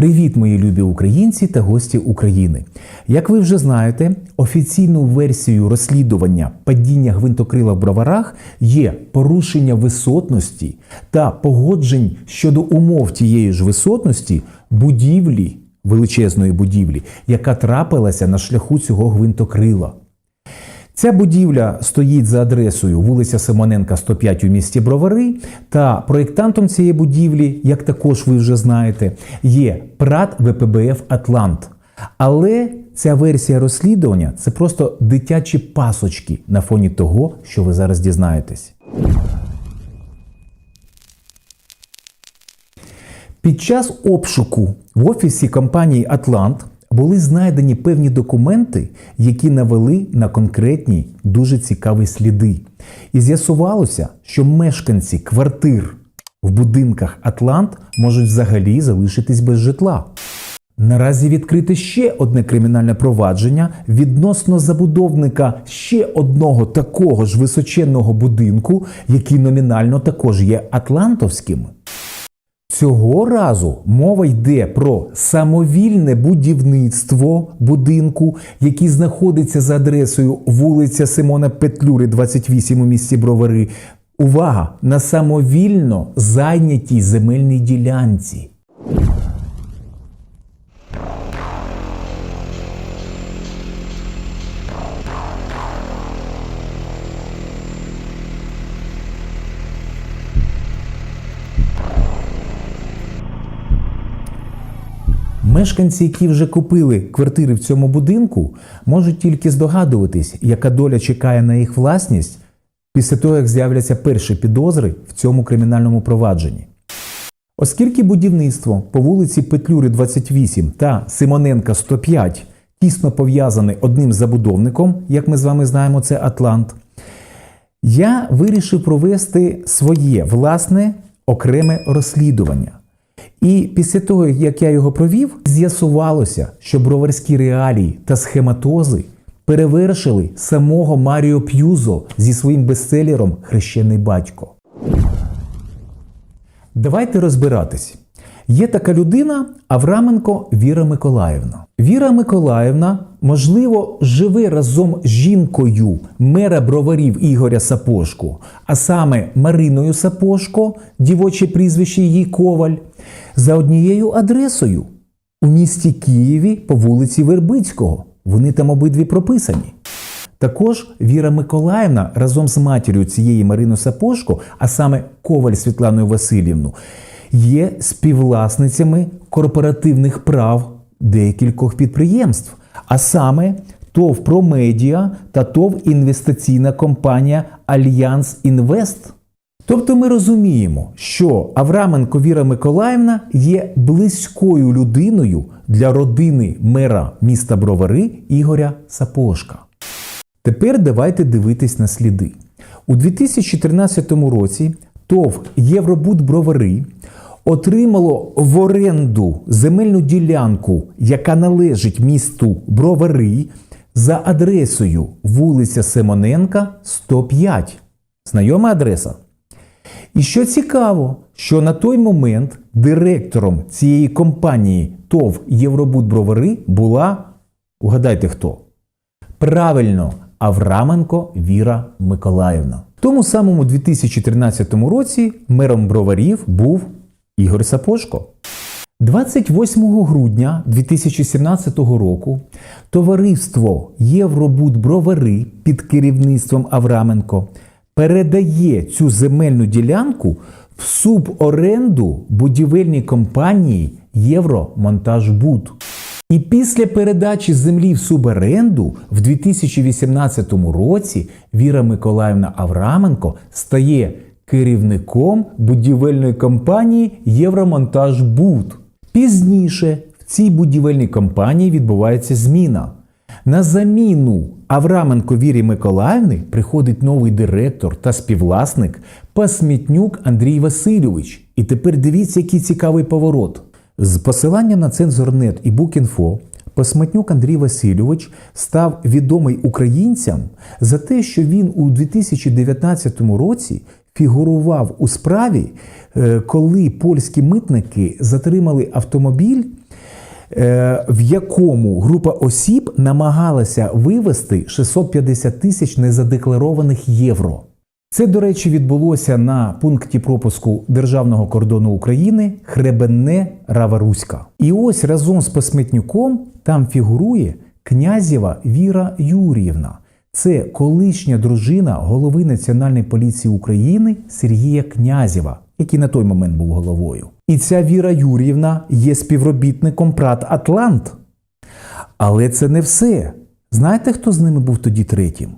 Привіт, мої любі українці та гості України. Як ви вже знаєте, офіційною версією розслідування падіння гвинтокрила в броварах є порушення висотності та погоджень щодо умов тієї ж висотності будівлі, величезної будівлі, яка трапилася на шляху цього гвинтокрила. Ця будівля стоїть за адресою вулиця Симоненка, 105 у місті Бровари. Та проєктантом цієї будівлі, як також ви вже знаєте, є ПРАТ ВПБФ Атлант. Але ця версія розслідування це просто дитячі пасочки на фоні того, що ви зараз дізнаєтесь. Під час обшуку в офісі компанії Атлант були знайдені певні документи, які навели на конкретні дуже цікаві сліди. І з'ясувалося, що мешканці квартир в будинках Атлант можуть взагалі залишитись без житла. Наразі відкрите ще одне кримінальне провадження відносно забудовника ще одного такого ж височенного будинку, який номінально також є Атлантовським. Цього разу мова йде про самовільне будівництво будинку, який знаходиться за адресою вулиця Симона Петлюри, 28 у місті Бровари. Увага! На самовільно зайнятій земельній ділянці. Мешканці, які вже купили квартири в цьому будинку, можуть тільки здогадуватись, яка доля чекає на їх власність після того, як з'являться перші підозри в цьому кримінальному провадженні. Оскільки будівництво по вулиці Петлюри 28 та Симоненка 105 тісно пов'язане одним забудовником, як ми з вами знаємо, це Атлант, я вирішив провести своє власне окреме розслідування. І після того, як я його провів, з'ясувалося, що броварські реалії та схематози перевершили самого Маріо П'юзо зі своїм бестселером Хрещений батько. Давайте розбиратись. Є така людина Авраменко Віра Миколаївна. Віра Миколаївна, можливо, живе разом з жінкою мера броварів Ігоря Сапошко, а саме Мариною Сапошко, дівоче прізвище її Коваль, за однією адресою у місті Києві по вулиці Вербицького. Вони там обидві прописані. Також Віра Миколаївна разом з матір'ю цієї Марини Сапошко, а саме Коваль Світланою Васильівну, є співвласницями корпоративних прав декількох підприємств, а саме ТОВ Промедіа та ТОВ інвестиційна компанія Альянс Інвест. Тобто ми розуміємо, що Авраменко Віра Миколаївна є близькою людиною для родини мера міста Бровари Ігоря Сапошка. Тепер давайте дивитись на сліди. У 2013 році ТОВ Євробуд Бровари отримало в оренду земельну ділянку, яка належить місту Бровари за адресою вулиця Симоненка, 105. Знайома адреса? І що цікаво, що на той момент директором цієї компанії ТОВ Євробуд Бровари була, угадайте хто? Правильно, Авраменко Віра Миколаївна. В тому самому 2013 році мером броварів був Ігор Сапошко. 28 грудня 2017 року товариство Євробуд Бровари під керівництвом Авраменко передає цю земельну ділянку в суборенду будівельній компанії Євромонтажбуд. І після передачі землі в суборенду в 2018 році Віра Миколаївна Авраменко стає керівником будівельної компанії Євромонтажбуд. Пізніше в цій будівельній компанії відбувається зміна. На заміну Авраменко Вірі Миколаївни приходить новий директор та співвласник Пасмітнюк Андрій Васильович. І тепер дивіться, який цікавий поворот. З посилання на Цензорнет і Букінфо Посматнюк Андрій Васильович став відомий українцям за те, що він у 2019 році фігурував у справі, е, коли польські митники затримали автомобіль, е, в якому група осіб намагалася вивести 650 тисяч незадекларованих євро. Це, до речі, відбулося на пункті пропуску Державного кордону України Хребенне Раваруська. І ось разом з Посмітнюком там фігурує князєва Віра Юріївна. Це колишня дружина голови Національної поліції України Сергія Князєва, який на той момент був головою. І ця Віра Юріївна є співробітником Прат Атлант. Але це не все. Знаєте, хто з ними був тоді третім?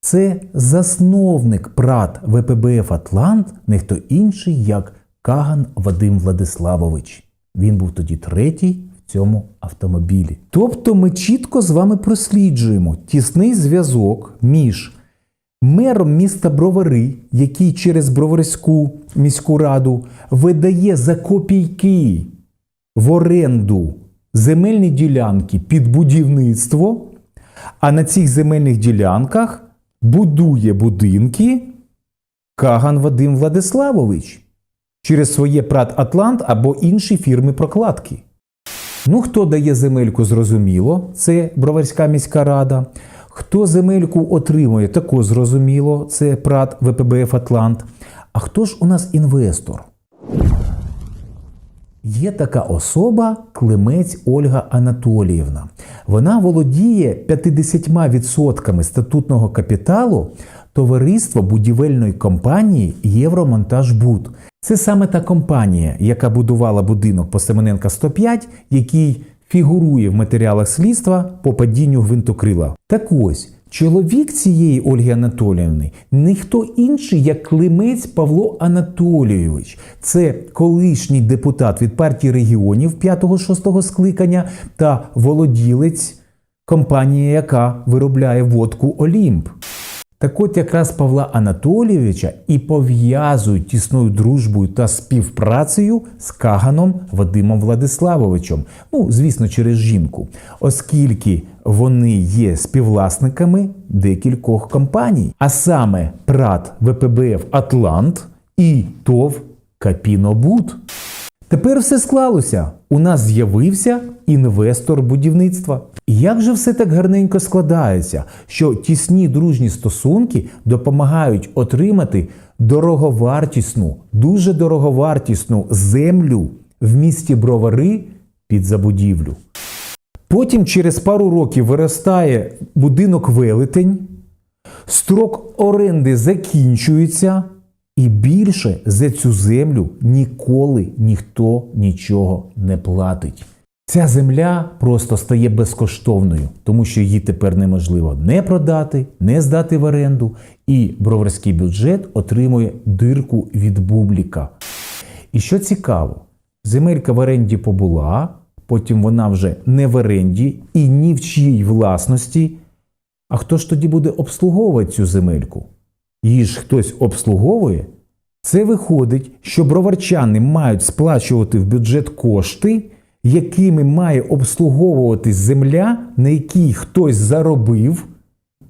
Це засновник ПРАТ ВПБФ Атлант, не хто інший, як Каган Вадим Владиславович. Він був тоді третій цьому автомобілі. Тобто ми чітко з вами просліджуємо тісний зв'язок між мером міста Бровари, який через Броварську міську раду видає за копійки в оренду земельні ділянки під будівництво, а на цих земельних ділянках будує будинки Каган Вадим Владиславович через своє Прат Атлант або інші фірми прокладки. Ну, хто дає земельку, зрозуміло, це Броварська міська рада. Хто земельку отримує, також зрозуміло, це Прат ВПБФ Атлант. А хто ж у нас інвестор? Є така особа Климець Ольга Анатоліївна. Вона володіє 50% статутного капіталу товариства будівельної компанії Євромонтажбуд. Це саме та компанія, яка будувала будинок по Семененка 105, який фігурує в матеріалах слідства по падінню гвинтокрила. Так ось. Чоловік цієї Ольги Анатоліївни ніхто інший, як Климець Павло Анатолійович. Це колишній депутат від партії регіонів 5-6 скликання та володілець компанії, яка виробляє водку Олімп. Так от якраз Павла Анатолійовича і пов'язують тісною дружбою та співпрацею з Каганом Вадимом Владиславовичем. Ну, звісно, через жінку, оскільки вони є співвласниками декількох компаній, а саме Прат ВПБФ Атлант і ТОВ Капінобуд. Тепер все склалося. У нас з'явився інвестор будівництва. І Як же все так гарненько складається, що тісні дружні стосунки допомагають отримати дороговартісну, дуже дороговартісну землю в місті Бровари під забудівлю. Потім через пару років виростає будинок велетень, строк оренди закінчується, і більше за цю землю ніколи ніхто нічого не платить. Ця земля просто стає безкоштовною, тому що її тепер неможливо не продати, не здати в оренду, і броварський бюджет отримує дирку від бубліка. І що цікаво, земелька в оренді побула, потім вона вже не в оренді і ні в чиїй власності. А хто ж тоді буде обслуговувати цю земельку? Її ж хтось обслуговує. Це виходить, що броварчани мають сплачувати в бюджет кошти, якими має обслуговуватись земля, на якій хтось заробив,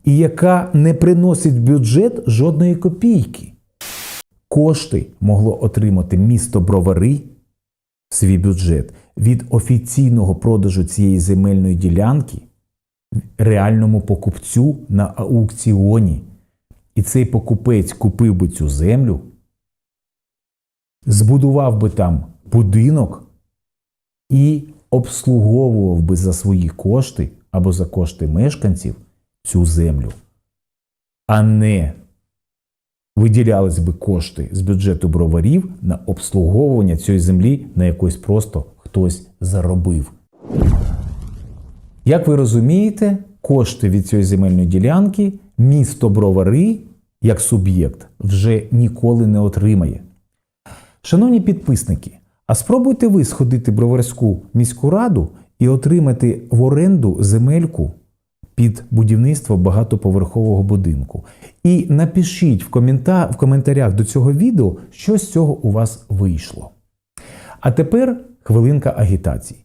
і яка не приносить в бюджет жодної копійки. Кошти могло отримати місто Бровари свій бюджет від офіційного продажу цієї земельної ділянки реальному покупцю на аукціоні. І цей покупець купив би цю землю, збудував би там будинок і обслуговував би за свої кошти або за кошти мешканців цю землю, а не виділялись би кошти з бюджету броварів на обслуговування цієї землі, на якось просто хтось заробив. Як ви розумієте, кошти від цієї земельної ділянки місто Бровари як суб'єкт вже ніколи не отримає. Шановні підписники, а спробуйте ви сходити Броварську міську раду і отримати в оренду земельку під будівництво багатоповерхового будинку. І напишіть в, комента... в коментарях до цього відео, що з цього у вас вийшло. А тепер хвилинка агітації.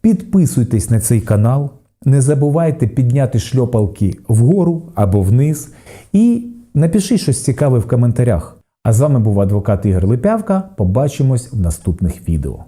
Підписуйтесь на цей канал, не забувайте підняти шльопалки вгору або вниз. І напишіть щось цікаве в коментарях. А з вами був адвокат Ігор Липявка. Побачимось в наступних відео.